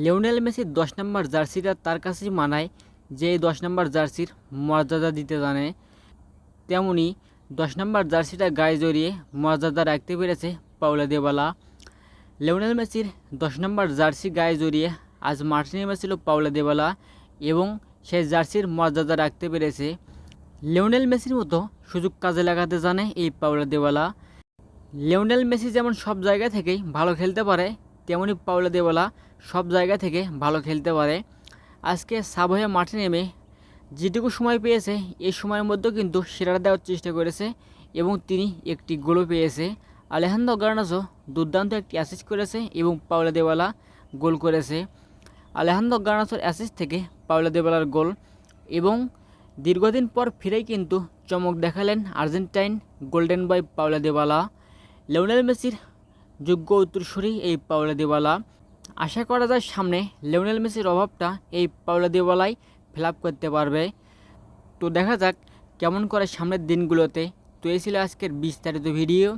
Lionel মেসির দশ নম্বর জার্সিটা তার কাছেই মানায়, যে দশ নম্বর জার্সির মর্যাদা দিতে জানে। তেমনি দশ নম্বর জার্সিটা গায়ে জড়িয়ে মর্যাদা রাখতে পেরেছে পাউলা দেবালা। লিওনেল মেসির দশ নম্বর জার্সি গায়ে জড়িয়ে আজ মাঠে নেমেছিল পাউলা দেবালা এবং সেই জার্সির মর্যাদা রাখতে পেরেছে। লিওনেল মেসির মতো সুযোগ কাজে লাগাতে জানে এই পাউলা দেবালা। লিওনেল মেসি যেমন সব জায়গা থেকেই ভালো খেলতে পারে তেমনি পাউলা দেবালা সব জায়গা থেকে ভালো খেলতে পারে। আজকে সাবহয়ে মাঠে নেমে যেটুকু সময় পেয়েছে এই সময়ের মধ্যেও কিন্তু সেরাটা দেওয়ার চেষ্টা করেছে এবং তিনি একটি গোলও পেয়েছে। আলেহান্দ্র গার্নাসও দুর্দান্ত একটি অ্যাসিস্ট করেছে এবং পাওলা দেওয়ালা গোল করেছে। আলেহান্দ্র গার্নাসোর অ্যাসিস্ট থেকে পাওলা দেওয়ালার গোল এবং দীর্ঘদিন পর ফিরেই কিন্তু চমক দেখালেন Argentine golden boy Paulo Dybala Lionel মেসির যোগ্য উত্তরসূরি এই পাওলা দেওয়ালা। আশা করা যায় সামনে লেওনেল মেসির অভাবটা এই পাওলা দেওয়ালাই ফিল করতে পারবে। তো দেখা যাক কেমন করে সামনের দিনগুলোতে তো এই ছিল আজকের বিস্তারিত ভিডিও।